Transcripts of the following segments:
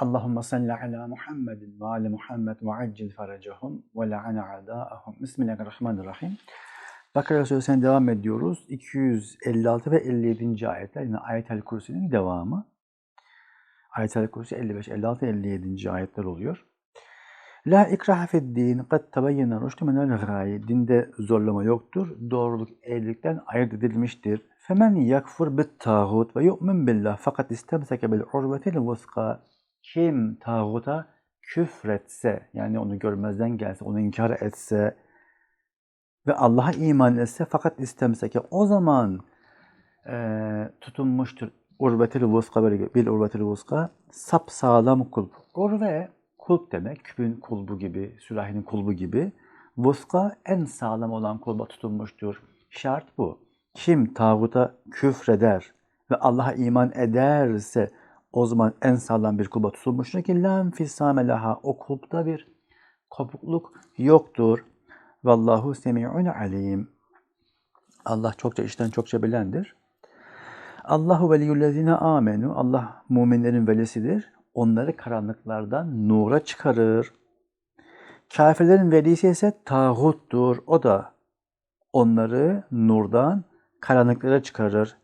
Allahümme salli ala Muhammedin ve ala Muhammed ve accil faracahum ve la'ana a'da'ahum. Bismillahirrahmanirrahim. Bakara Suresi'ne devam ediyoruz. 256 ve 57. ayetler yine Ayet-el Kursi'nin devamı. Ayet-el Kursi 55, 56, 57. ayetler oluyor. La ikraha fid din kad tebeyyene rüştü minel gâyi. Dinde zorlama yoktur. Doğruluk eğrilikten ayırt edilmiştir. Femen yakfur bit tağut ve yu'min billah fakat istemseke bil urvetil vuska. Kim tağuta küfretse yani onu görmezden gelse, onu inkar etse ve Allah'a iman etse fakat istemseke o zaman e, tutunmuştur. Urvetil vuska böyle bil urvetil vuska sap sağlam kulp. Urve kulp demek. Küpün kulbu gibi, sürahinin kulbu gibi. Vuska en sağlam olan kulba tutunmuştur. Şart bu. Kim tağuta küfreder ve Allah'a iman ederse o zaman en sağlam bir kulba tutulmuştur ki la fisame laha o kulpta bir kopukluk yoktur. Vallahu semi'un alim. Allah çokça işten çokça bilendir. Allahu veliyyüllezine amenu. Allah müminlerin velisidir. Onları karanlıklardan nura çıkarır. Kafirlerin velisi ise tağuttur. O da onları nurdan karanlıklara çıkarır.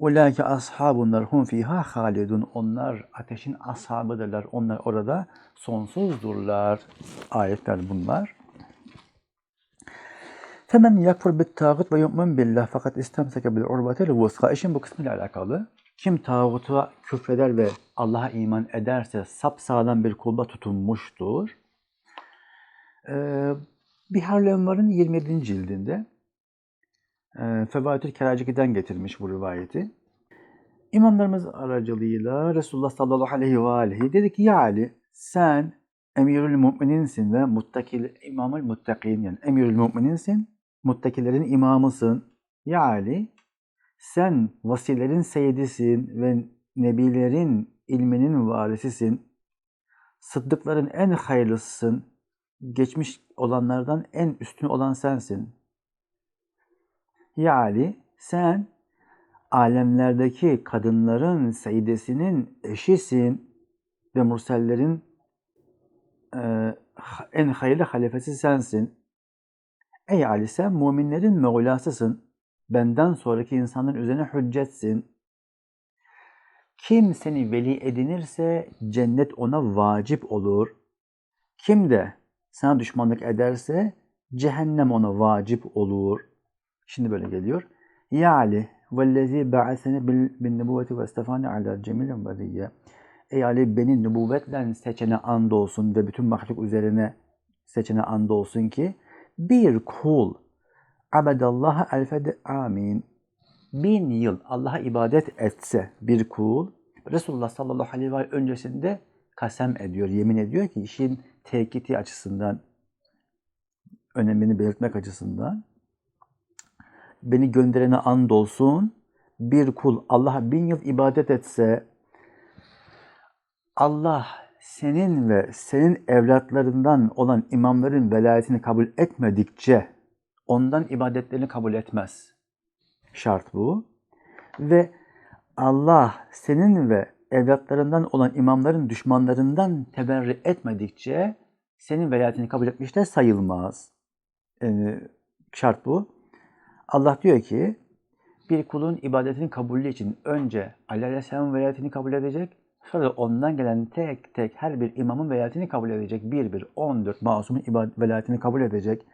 Ulaike ashabunlar hum fiha halidun. Onlar ateşin ashabıdırlar. Onlar orada sonsuzdurlar. Ayetler bunlar. Femen yakfur bit tağut ve yu'min billah fakat istemseke bil urvetel vuska. İşin bu kısmıyla alakalı. Kim tağuta küfreder ve Allah'a iman ederse sapsağlam bir kulba tutunmuştur. Ee, Bihar Envar'ın 27. cildinde e, Fevaitül Keraciki'den getirmiş bu rivayeti. İmamlarımız aracılığıyla Resulullah sallallahu aleyhi ve aleyhi dedi ki ya Ali sen emirül mümininsin ve muttakil imamül muttakin yani emirül mümininsin, muttakilerin imamısın. Ya Ali sen vasilerin seyyidisin ve nebilerin ilminin varisisin. Sıddıkların en hayırlısısın. Geçmiş olanlardan en üstün olan sensin. Ya Ali sen alemlerdeki kadınların seyyidesinin eşisin ve mursellerin e, en hayırlı halifesi sensin. Ey Ali sen müminlerin Mevlasısın. Benden sonraki insanların üzerine hüccetsin. Kim seni veli edinirse cennet ona vacip olur. Kim de sana düşmanlık ederse cehennem ona vacip olur. Şimdi böyle geliyor. Ya Ali vellezî ba'asene bin nübüvveti ve estefâne alâ cemilin veriyye. Ey Ali beni nübüvvetle seçene and olsun ve bütün mahluk üzerine seçene and olsun ki bir kul abedallaha elfede amin bin yıl Allah'a ibadet etse bir kul Resulullah sallallahu aleyhi ve sellem öncesinde kasem ediyor, yemin ediyor ki işin tekiti açısından önemini belirtmek açısından beni gönderene and olsun bir kul Allah'a bin yıl ibadet etse Allah senin ve senin evlatlarından olan imamların velayetini kabul etmedikçe ondan ibadetlerini kabul etmez. Şart bu. Ve Allah senin ve evlatlarından olan imamların düşmanlarından teberri etmedikçe senin velayetini kabul etmiş de sayılmaz. Yani şart bu. Allah diyor ki bir kulun ibadetinin kabulü için önce Ali Aleyhisselam'ın velayetini kabul edecek, sonra da ondan gelen tek tek her bir imamın velayetini kabul edecek. Bir bir, on dört masumun velayetini kabul edecek.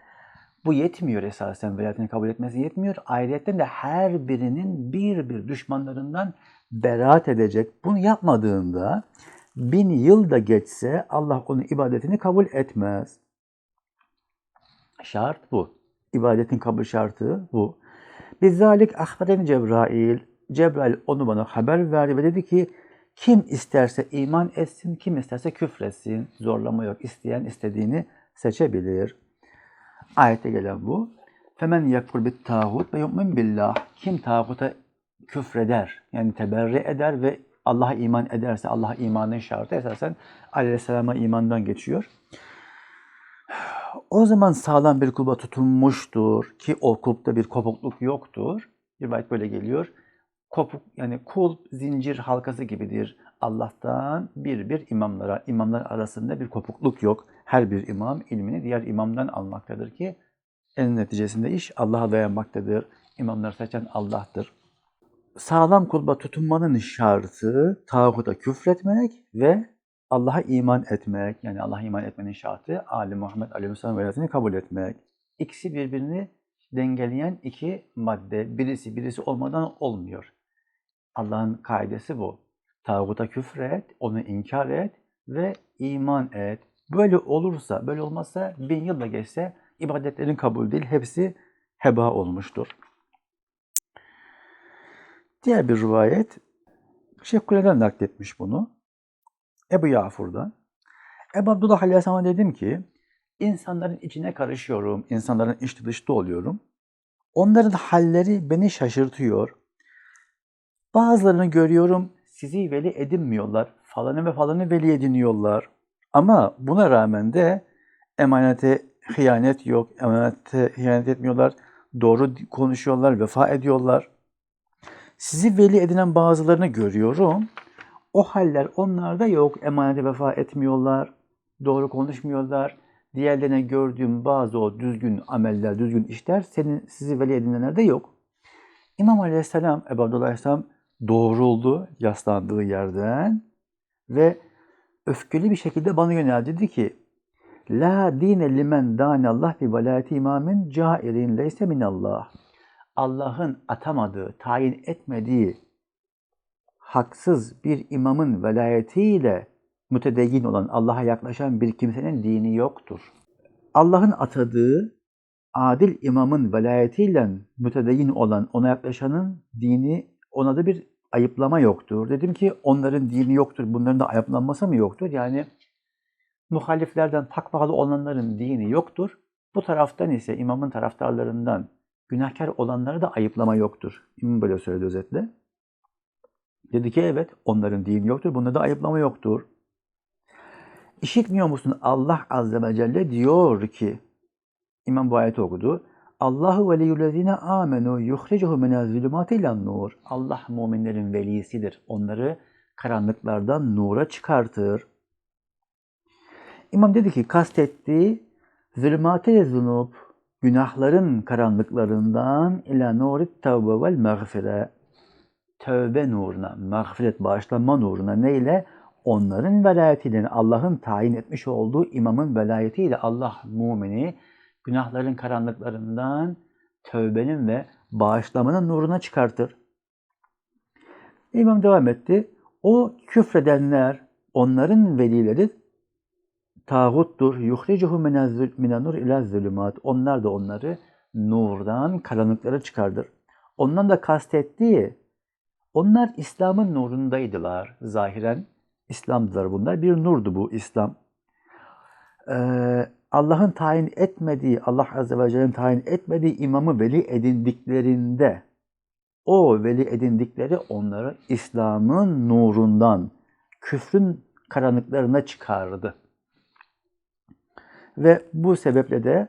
Bu yetmiyor esasen velayetini kabul etmesi yetmiyor. Ayrıca de her birinin bir bir düşmanlarından beraat edecek. Bunu yapmadığında bin yıl da geçse Allah onun ibadetini kabul etmez. Şart bu. İbadetin kabul şartı bu. Bizzalik ahberen Cebrail. Cebrail onu bana haber verdi ve dedi ki kim isterse iman etsin, kim isterse küfretsin. Zorlama yok. İsteyen istediğini seçebilir. Ayette gelen bu. Femen yakfur bit tağut ve yu'min billah. Kim tağuta küfreder, yani teberri eder ve Allah'a iman ederse, Allah'a imanın şartı esasen aleyhisselama imandan geçiyor. O zaman sağlam bir kulba tutunmuştur ki o kulpta bir kopukluk yoktur. Rivayet böyle geliyor. kopuk yani kul zincir halkası gibidir. Allah'tan bir bir imamlara, imamlar arasında bir kopukluk yok. Her bir imam ilmini diğer imamdan almaktadır ki en neticesinde iş Allah'a dayanmaktadır. İmamları seçen Allah'tır. Sağlam kulba tutunmanın şartı tağuta küfretmek ve Allah'a iman etmek. Yani Allah'a iman etmenin şartı Ali Muhammed Aleyhisselam velayetini kabul etmek. İkisi birbirini dengeleyen iki madde. Birisi birisi olmadan olmuyor. Allah'ın kaidesi bu. Tağuta küfret, onu inkar et ve iman et. Böyle olursa, böyle olmazsa bin yıl da geçse ibadetlerin kabul değil, hepsi heba olmuştur. Diğer bir rivayet, Şeyh Kule'den nakletmiş bunu. Ebu Yafur'dan. Ebu Abdullah Aleyhisselam'a dedim ki, insanların içine karışıyorum, insanların içli dışta oluyorum. Onların halleri beni şaşırtıyor. Bazılarını görüyorum, sizi veli edinmiyorlar. Falanı ve falanı veli ediniyorlar. Ama buna rağmen de emanete hıyanet yok, emanete hıyanet etmiyorlar. Doğru konuşuyorlar, vefa ediyorlar. Sizi veli edinen bazılarını görüyorum. O haller onlarda yok. Emanete vefa etmiyorlar, doğru konuşmuyorlar. Diğerlerine gördüğüm bazı o düzgün ameller, düzgün işler senin sizi veli edinenlerde yok. İmam Aleyhisselam, Ebu Abdullah Aleyhisselam doğruldu yaslandığı yerden ve öfkeli bir şekilde bana yöneldi. Dedi ki, La dine limen Allah bi velayeti imamin cairin leyse minallah. Allah'ın atamadığı, tayin etmediği haksız bir imamın velayetiyle mütedeyyin olan, Allah'a yaklaşan bir kimsenin dini yoktur. Allah'ın atadığı adil imamın velayetiyle mütedeyyin olan, ona yaklaşanın dini, ona da bir ayıplama yoktur. Dedim ki onların dini yoktur, bunların da ayıplanması mı yoktur? Yani muhaliflerden takvalı olanların dini yoktur. Bu taraftan ise imamın taraftarlarından günahkar olanlara da ayıplama yoktur. İmam böyle söyledi özetle. Dedi ki evet onların dini yoktur, bunda da ayıplama yoktur. İşitmiyor musun? Allah Azze ve Celle diyor ki, İmam bu ayeti okudu. Allahu veliyyullezine amenu yuhricuhu minel zulümati ilan nur. Allah müminlerin velisidir. Onları karanlıklardan nura çıkartır. İmam dedi ki kastettiği zulümati zunub günahların karanlıklarından ila nurit tevbe vel mağfire tövbe nuruna, mağfiret, bağışlanma nuruna neyle? Onların velayetiyle, Allah'ın tayin etmiş olduğu imamın velayetiyle Allah mumini günahların karanlıklarından tövbenin ve bağışlamanın nuruna çıkartır. İmam devam etti. O küfredenler, onların velileri tağuttur. Yuhricuhu minen nur ila zulümat. Onlar da onları nurdan karanlıklara çıkardır. Ondan da kastettiği, onlar İslam'ın nurundaydılar zahiren. İslam'dılar bunlar. Bir nurdu bu İslam. Ee, Allah'ın tayin etmediği, Allah Azze ve Celle'nin tayin etmediği imamı veli edindiklerinde o veli edindikleri onları İslam'ın nurundan, küfrün karanlıklarına çıkardı. Ve bu sebeple de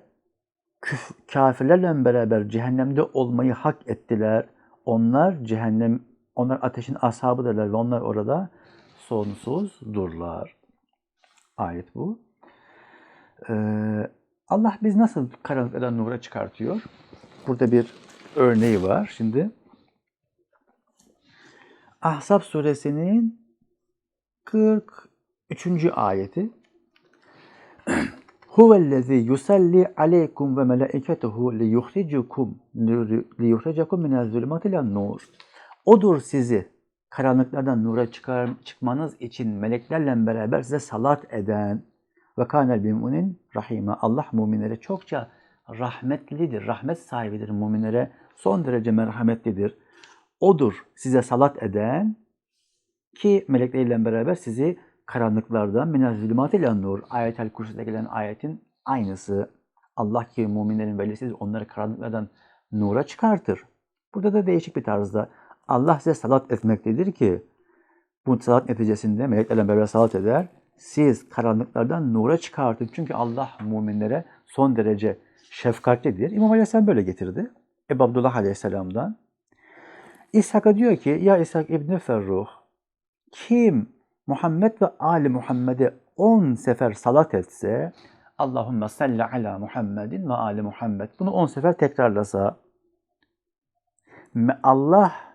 küf, kafirlerle beraber cehennemde olmayı hak ettiler. Onlar cehennem, onlar ateşin ashabıdırlar ve onlar orada sonsuz durlar. Ayet bu. Ee, Allah biz nasıl karanlıklardan nura çıkartıyor? Burada bir örneği var şimdi. Ahzab suresinin 43. ayeti. Huvellezî yusalli aleykum ve melaiketuhu liyuhricukum liyuhricakum minel zulümati nur. Odur sizi karanlıklardan nura çıkar, çıkmanız için meleklerle beraber size salat eden ve kânel bim'unin rahime. Allah müminlere çokça rahmetlidir, rahmet sahibidir müminlere. Son derece merhametlidir. Odur size salat eden ki melekleriyle beraber sizi karanlıklardan minel zulümat ile nur. Ayet-el Kursi'de gelen ayetin aynısı. Allah ki müminlerin velisidir. Onları karanlıklardan nura çıkartır. Burada da değişik bir tarzda Allah size salat etmektedir ki bu salat neticesinde meleklerle beraber salat eder. Siz karanlıklardan nura çıkartın. Çünkü Allah müminlere son derece şefkatlidir. İmam Aleyhisselam böyle getirdi. Ebu Abdullah Aleyhisselam'dan. İshak'a diyor ki ya İshak İbni Ferruh kim Muhammed ve Ali Muhammed'e 10 sefer salat etse Allahümme salli ala Muhammedin ve Ali Muhammed bunu 10 sefer tekrarlasa Allah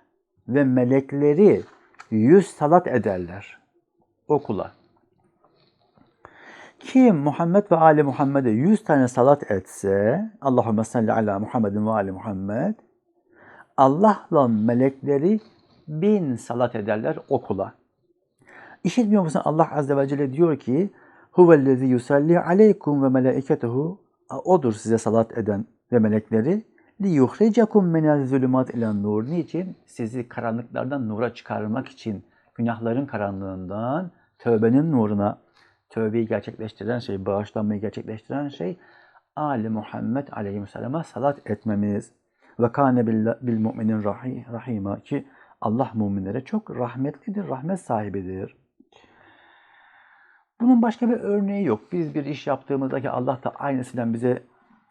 ve melekleri 100 salat ederler o kula. Kim Muhammed ve Ali Muhammed'e 100 tane salat etse Allahümme salli ala Muhammedin ve Ali Muhammed Allah'la melekleri bin salat ederler o kula. İşitmiyor musun Allah Azze ve Celle diyor ki Huvellezî yusalli aleykum ve melaiketuhu O'dur size salat eden ve melekleri yuhricakum minel zulümat ilen nur. Niçin? Sizi karanlıklardan nura çıkarmak için günahların karanlığından tövbenin nuruna tövbeyi gerçekleştiren şey, bağışlanmayı gerçekleştiren şey Ali Muhammed Aleyhisselam'a salat etmemiz. Ve kâne bil, rahi, rahima ki Allah müminlere çok rahmetlidir, rahmet sahibidir. Bunun başka bir örneği yok. Biz bir iş yaptığımızda ki Allah da aynısından bize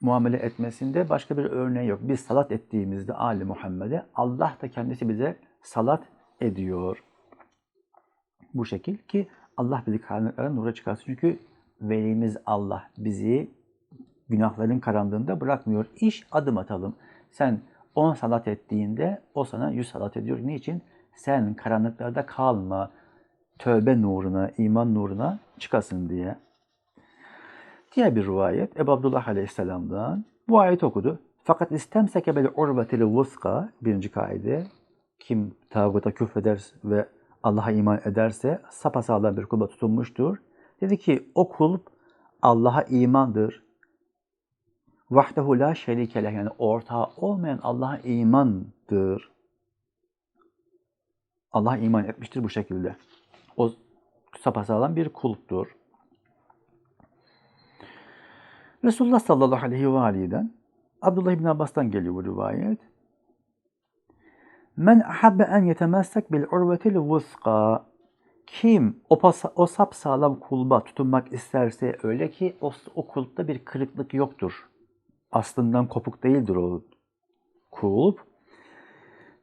muamele etmesinde başka bir örneği yok. Biz salat ettiğimizde Ali Muhammed'e Allah da kendisi bize salat ediyor. Bu şekil ki Allah bizi karanlıklara nura çıkarsın. Çünkü velimiz Allah bizi günahların karanlığında bırakmıyor. İş adım atalım. Sen 10 salat ettiğinde o sana 100 salat ediyor. Niçin? Sen karanlıklarda kalma. Tövbe nuruna, iman nuruna çıkasın diye. Diğer bir rivayet Ebu Abdullah Aleyhisselam'dan bu ayet okudu. Fakat istemseke bel urvetil vuska birinci kaide kim tağuta küfreder ve Allah'a iman ederse sapasağlam bir kulba tutunmuştur. Dedi ki o kulp Allah'a imandır. Vahdehu la şerike leh yani ortağı olmayan Allah'a imandır. Allah'a iman etmiştir bu şekilde. O sapasağlam bir kulptur. Resulullah sallallahu aleyhi ve aleyhi'den Abdullah ibn Abbas'tan geliyor bu rivayet. Men ahabbe en yetemessek bil urvetil vuska. Kim o, o sapsağlam kulba tutunmak isterse öyle ki o, o kulpta bir kırıklık yoktur. Aslından kopuk değildir o kulp.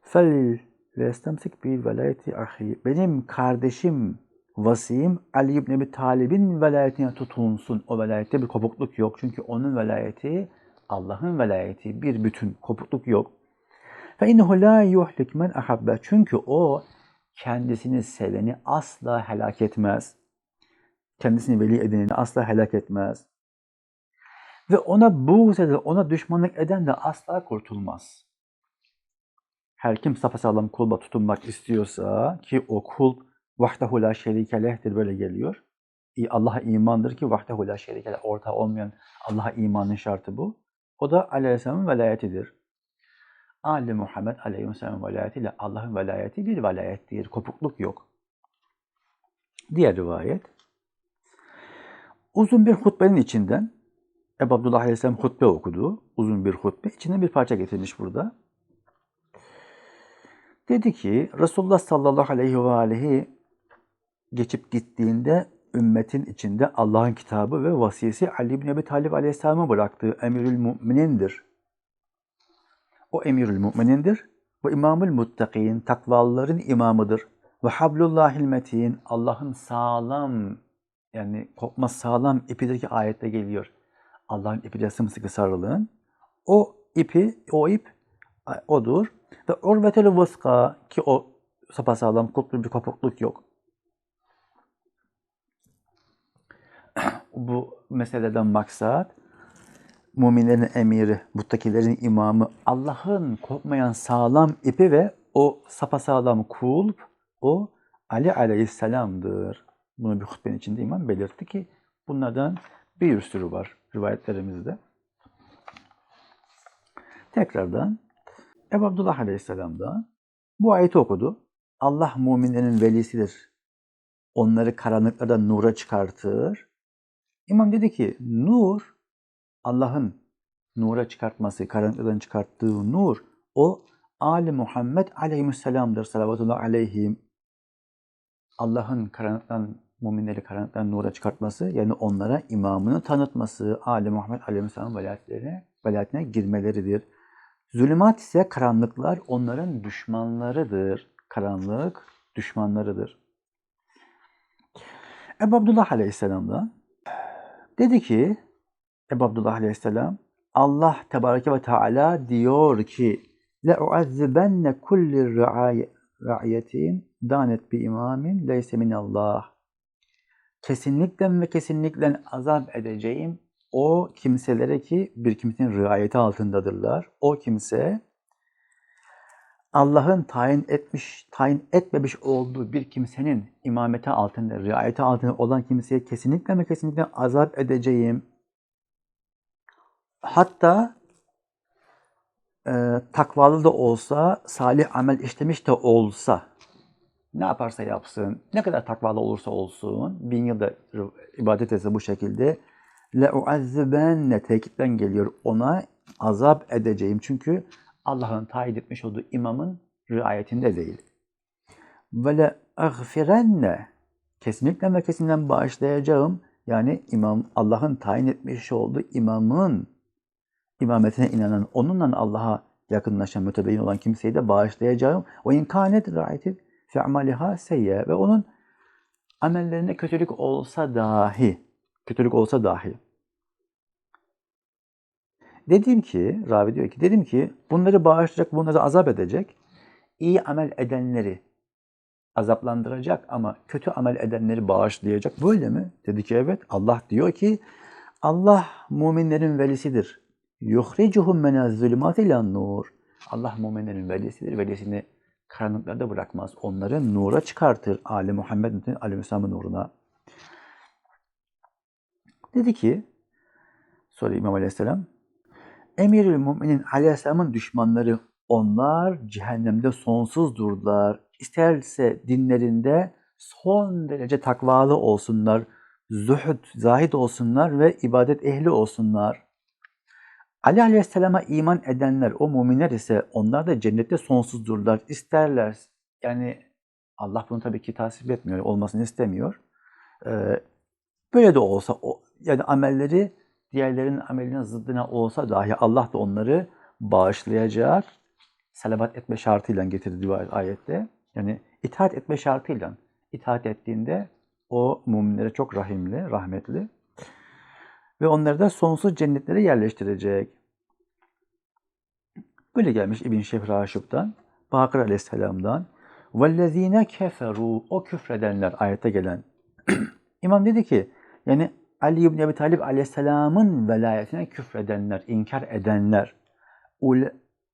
Fel vestemsik bi velayeti ahi. Benim kardeşim vasiyim Ali İbni Ebi Talib'in velayetine tutunsun. O velayette bir kopukluk yok. Çünkü onun velayeti Allah'ın velayeti. Bir bütün kopukluk yok. Fe innehu la yuhlik men ahabbe. Çünkü o kendisini seveni asla helak etmez. Kendisini veli edineni asla helak etmez. Ve ona buğz eden, ona düşmanlık eden de asla kurtulmaz. Her kim sapasağlam kulba tutunmak istiyorsa ki o kul vahdehu la şerike leh'tir böyle geliyor. Allah'a imandır ki vahdehu la şerike leh ortağı olmayan Allah'a imanın şartı bu. O da Aleyhisselam'ın velayetidir. Ali Muhammed Aleyhisselam'ın velayetiyle Allah'ın velayeti bir velayettir. Kopukluk yok. Diğer rivayet. Uzun bir hutbenin içinden Ebu Abdullah Aleyhisselam hutbe okudu. Uzun bir hutbe. İçinden bir parça getirmiş burada. Dedi ki Resulullah sallallahu aleyhi ve aleyhi geçip gittiğinde ümmetin içinde Allah'ın kitabı ve vasiyesi Ali ibn Ebi Talib aleyhisselam'a bıraktığı emirül müminindir. O emirül müminindir. Ve imamül muttakin, takvalıların imamıdır. Ve hablullahil metin, Allah'ın sağlam, yani kopmaz sağlam ipi ki ayette geliyor. Allah'ın ipi de sımsıkı sarılın. O ipi, o ip odur. Ve urvetel vıska ki o sapasağlam kutlu bir kopukluk yok. Bu meseleden maksat müminlerin emiri, muttakilerin imamı, Allah'ın kopmayan sağlam ipi ve o sapasağlam kulp, o Ali aleyhisselamdır. Bunu bir hutbenin içinde imam belirtti ki bunlardan bir sürü var rivayetlerimizde. Tekrardan Ebu Abdullah aleyhisselam'dan bu ayeti okudu. Allah müminlerin velisidir. Onları karanlıklardan nura çıkartır. İmam dedi ki nur Allah'ın nura çıkartması, karanlıklardan çıkarttığı nur o Ali Muhammed aleyhisselamdır salavatullah aleyhim. Allah'ın karanlıktan müminleri karanlıktan nura çıkartması yani onlara imamını tanıtması Ali Muhammed aleyhisselam velayetlerine, velayetine girmeleridir. Zulümat ise karanlıklar onların düşmanlarıdır. Karanlık düşmanlarıdır. Ebu Abdullah Aleyhisselam'dan dedi ki Ebu Abdullah Aleyhisselam Allah Tebareke ve Teala diyor ki لَاُعَذِّبَنَّ كُلِّ ra'iyetin danet bi imamin leyse minallah. Kesinlikle ve kesinlikle azap edeceğim o kimselere ki bir kimsenin riayeti altındadırlar. O kimse Allah'ın tayin etmiş, tayin etmemiş olduğu bir kimsenin imameti altında, riayeti altında olan kimseye kesinlikle ve kesinlikle azap edeceğim. Hatta e, takvalı da olsa, salih amel işlemiş de olsa, ne yaparsa yapsın, ne kadar takvalı olursa olsun, bin yılda ibadet etse bu şekilde, لَاُعَذِّبَنَّ tekitten geliyor. Ona azap edeceğim. Çünkü Allah'ın tayin etmiş olduğu imamın riayetinde değil. Ve le agfirenne kesinlikle ve kesinlikle bağışlayacağım. Yani imam Allah'ın tayin etmiş olduğu imamın imametine inanan, onunla Allah'a yakınlaşan, mütebeyin olan kimseyi de bağışlayacağım. O inkanet raitil fi'maliha seyye ve onun amellerine kötülük olsa dahi, kötülük olsa dahi Dedim ki, Ravi diyor ki, dedim ki bunları bağışlayacak, bunları azap edecek. iyi amel edenleri azaplandıracak ama kötü amel edenleri bağışlayacak. Böyle mi? Dedi ki evet. Allah diyor ki Allah müminlerin velisidir. Yuhricuhum minez zulümati ilan nur. Allah müminlerin velisidir. Velisini karanlıklarda bırakmaz. Onları nura çıkartır. Ali Muhammed'in aleyhisselamın nuruna. Dedi ki sonra İmam Aleyhisselam Emirül Müminin Aleyhisselam'ın düşmanları onlar cehennemde sonsuz durdular. İsterse dinlerinde son derece takvalı olsunlar, zuhud, zahid olsunlar ve ibadet ehli olsunlar. Ali Aleyhisselam'a iman edenler, o müminler ise onlar da cennette sonsuzdurlar. İsterler, yani Allah bunu tabii ki tasvip etmiyor, olmasını istemiyor. Ee, böyle de olsa, yani amelleri diğerlerinin amelinin zıddına olsa dahi Allah da onları bağışlayacak. Salavat etme şartıyla getirdi ayette. Yani itaat etme şartıyla. itaat ettiğinde o müminlere çok rahimli, rahmetli ve onları da sonsuz cennetlere yerleştirecek. Böyle gelmiş İbn Şef Raşıb'dan, Bakır Aleyhisselam'dan. وَالَّذ۪ينَ keferu O küfredenler ayette gelen. İmam dedi ki, yani Ali İbni Ebi Talib aleyhisselamın velayetine küfredenler, inkar edenler,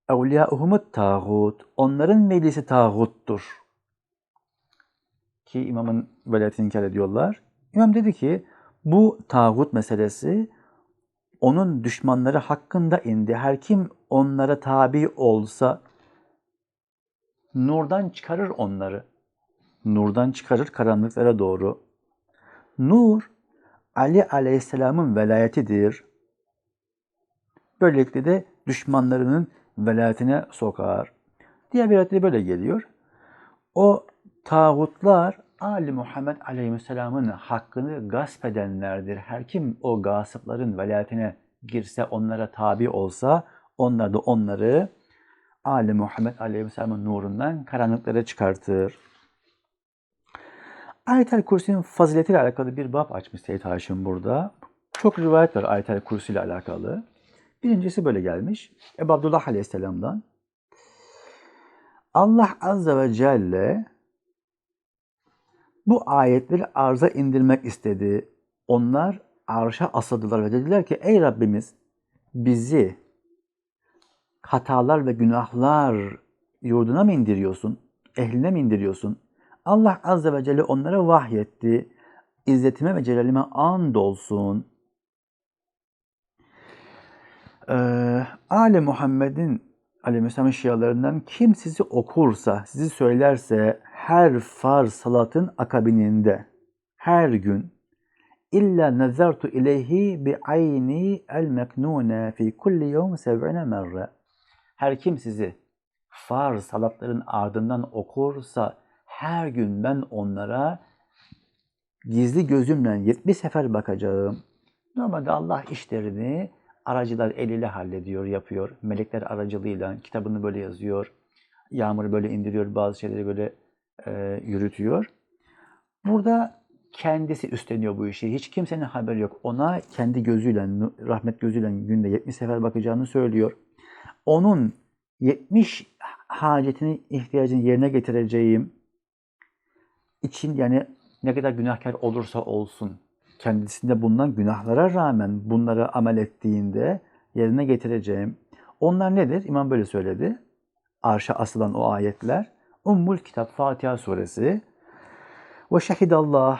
evliyauhumut tağut, onların velisi tağuttur. Ki imamın velayetini inkar ediyorlar. İmam dedi ki bu tağut meselesi onun düşmanları hakkında indi. Her kim onlara tabi olsa nurdan çıkarır onları. Nurdan çıkarır karanlıklara doğru. Nur Ali Aleyhisselam'ın velayetidir. Böylelikle de düşmanlarının velayetine sokar. Diğer bir ayette böyle geliyor. O tağutlar Ali Muhammed Aleyhisselam'ın hakkını gasp edenlerdir. Her kim o gasıpların velayetine girse, onlara tabi olsa, onlar da onları Ali Muhammed Aleyhisselam'ın nurundan karanlıklara çıkartır. Ayetel Kursi'nin faziletiyle alakalı bir bab açmış Seyyid Haşim burada. Çok rivayet var Ayetel Kursi ile alakalı. Birincisi böyle gelmiş. Ebu Abdullah Aleyhisselam'dan. Allah Azze ve Celle bu ayetleri arza indirmek istedi. Onlar arşa asadılar ve dediler ki ey Rabbimiz bizi hatalar ve günahlar yurduna mı indiriyorsun? Ehline mi indiriyorsun? Allah Azze ve Celle onlara vahyetti. İzzetime ve celalime and olsun. Ee, Ali Muhammed'in Aleyhisselam şialarından kim sizi okursa, sizi söylerse her farz salatın akabininde her gün illa nazartu ileyhi bi ayni el meknune fi kulli yevm sev'ine merre. Her kim sizi farz salatların ardından okursa her gün ben onlara gizli gözümle 70 sefer bakacağım. Normalde Allah işlerini aracılar eliyle hallediyor, yapıyor. Melekler aracılığıyla kitabını böyle yazıyor. Yağmuru böyle indiriyor, bazı şeyleri böyle e, yürütüyor. Burada kendisi üstleniyor bu işi. Hiç kimsenin haberi yok. Ona kendi gözüyle, rahmet gözüyle günde 70 sefer bakacağını söylüyor. Onun 70 hacetini, ihtiyacını yerine getireceğim için yani ne kadar günahkar olursa olsun kendisinde bulunan günahlara rağmen bunları amel ettiğinde yerine getireceğim. Onlar nedir? İmam böyle söyledi. Arşa asılan o ayetler. Ummul Kitap Fatiha suresi. Ve şehidallah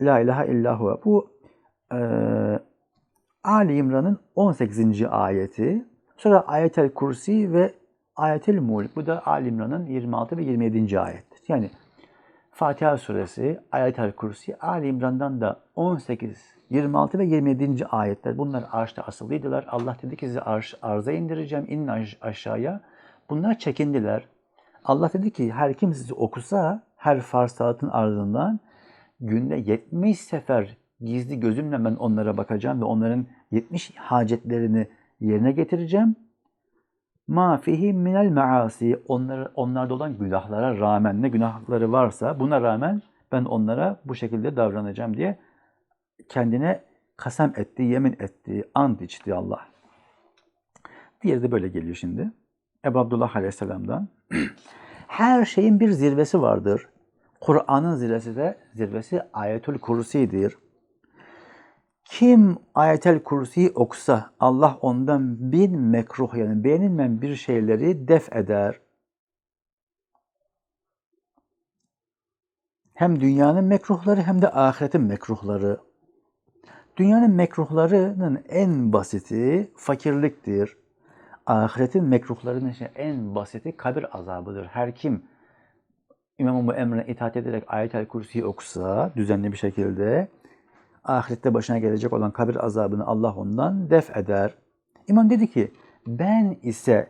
la ilahe illahu. Bu e, Ali İmran'ın 18. ayeti. Sonra Ayetel Kursi ve Ayetel Mulk. Bu da Ali İmran'ın 26 ve 27. ayettir. Yani Fatiha suresi, Ayetel Kursi, Ali İmran'dan da 18, 26 ve 27. ayetler. Bunlar arşta asılıydılar. Allah dedi ki sizi arş, arza indireceğim, inin aş- aşağıya. Bunlar çekindiler. Allah dedi ki her kim sizi okusa her farz saatin ardından günde 70 sefer gizli gözümle ben onlara bakacağım ve onların 70 hacetlerini yerine getireceğim. Ma fihi minel maasi onları onlarda olan günahlara rağmen ne günahları varsa buna rağmen ben onlara bu şekilde davranacağım diye kendine kasem etti, yemin etti, ant içti Allah. Diğeri de böyle geliyor şimdi. Ebu Abdullah Aleyhisselam'dan. Her şeyin bir zirvesi vardır. Kur'an'ın zirvesi de zirvesi Ayetül Kursi'dir. Kim Ayetel Kursi'yi okusa Allah ondan bin mekruh yani beğenilmeyen bir şeyleri def eder. Hem dünyanın mekruhları hem de ahiretin mekruhları. Dünyanın mekruhlarının en basiti fakirliktir. Ahiretin mekruhlarının en basiti kabir azabıdır. Her kim İmam-ı bu emrine itaat ederek Ayet-el Kürsi'yi okusa düzenli bir şekilde ahirette başına gelecek olan kabir azabını Allah ondan def eder. İmam dedi ki ben ise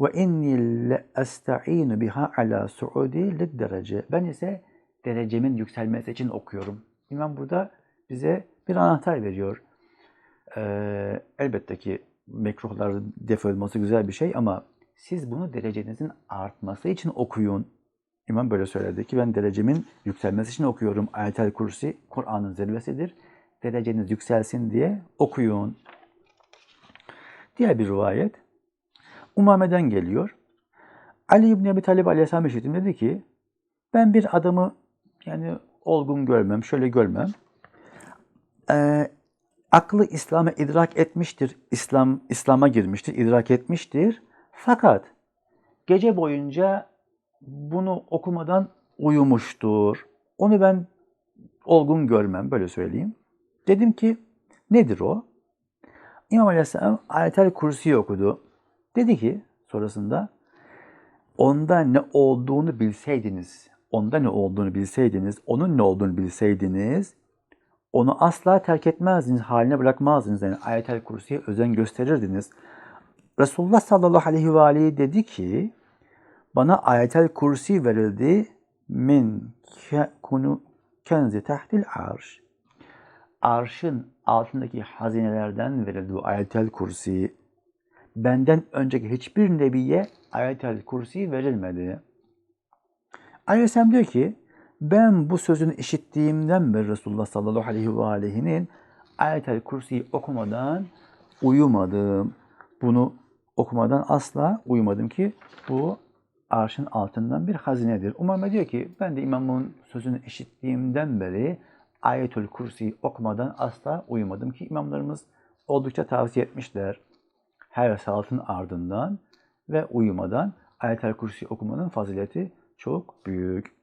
ve inni le esta'inu biha ala suudi derece. Ben ise derecemin yükselmesi için okuyorum. İmam burada bize bir anahtar veriyor. Ee, elbette ki mekruhların def olması güzel bir şey ama siz bunu derecenizin artması için okuyun. İmam böyle söyledi ki ben derecemin yükselmesi için okuyorum. Ayetel Kursi Kur'an'ın zirvesidir. Dereceniz yükselsin diye okuyun. Diğer bir rivayet. Umame'den geliyor. Ali İbni Ebi Talib Aleyhisselam işittim dedi ki ben bir adamı yani olgun görmem, şöyle görmem. Ee, aklı İslam'a idrak etmiştir. İslam İslam'a girmiştir, idrak etmiştir. Fakat gece boyunca bunu okumadan uyumuştur. Onu ben olgun görmem, böyle söyleyeyim. Dedim ki, nedir o? İmam Aleyhisselam Ayetel Kursi'yi okudu. Dedi ki sonrasında, onda ne olduğunu bilseydiniz, onda ne olduğunu bilseydiniz, onun ne olduğunu bilseydiniz, onu asla terk etmezdiniz, haline bırakmazdınız. Yani Ayetel Kursi'ye özen gösterirdiniz. Resulullah sallallahu aleyhi ve aleyhi dedi ki, bana ayetel kursi verildi min kunu kenzi tahtil arş. Arşın altındaki hazinelerden verildi bu ayetel kursi. Benden önceki hiçbir nebiye ayetel kursi verilmedi. Aleyhisselam diyor ki ben bu sözünü işittiğimden beri Resulullah sallallahu aleyhi ve aleyhinin ayetel kursiyi okumadan uyumadım. Bunu okumadan asla uyumadım ki bu arşın altından bir hazinedir. Umame diyor ki ben de imamın sözünü işittiğimden beri Ayetül Kursi'yi okumadan asla uyumadım ki imamlarımız oldukça tavsiye etmişler. Her saatin ardından ve uyumadan Ayetül Kursi okumanın fazileti çok büyük.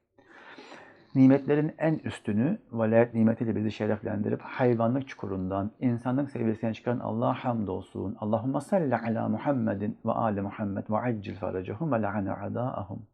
Nimetlerin en üstünü velayet nimetiyle bizi şereflendirip hayvanlık çukurundan, insanlık seviyesine çıkaran Allah'a hamdolsun. Allahümme salli ala Muhammedin ve ali Muhammed ve accil faracahum ve la'ana adaahum.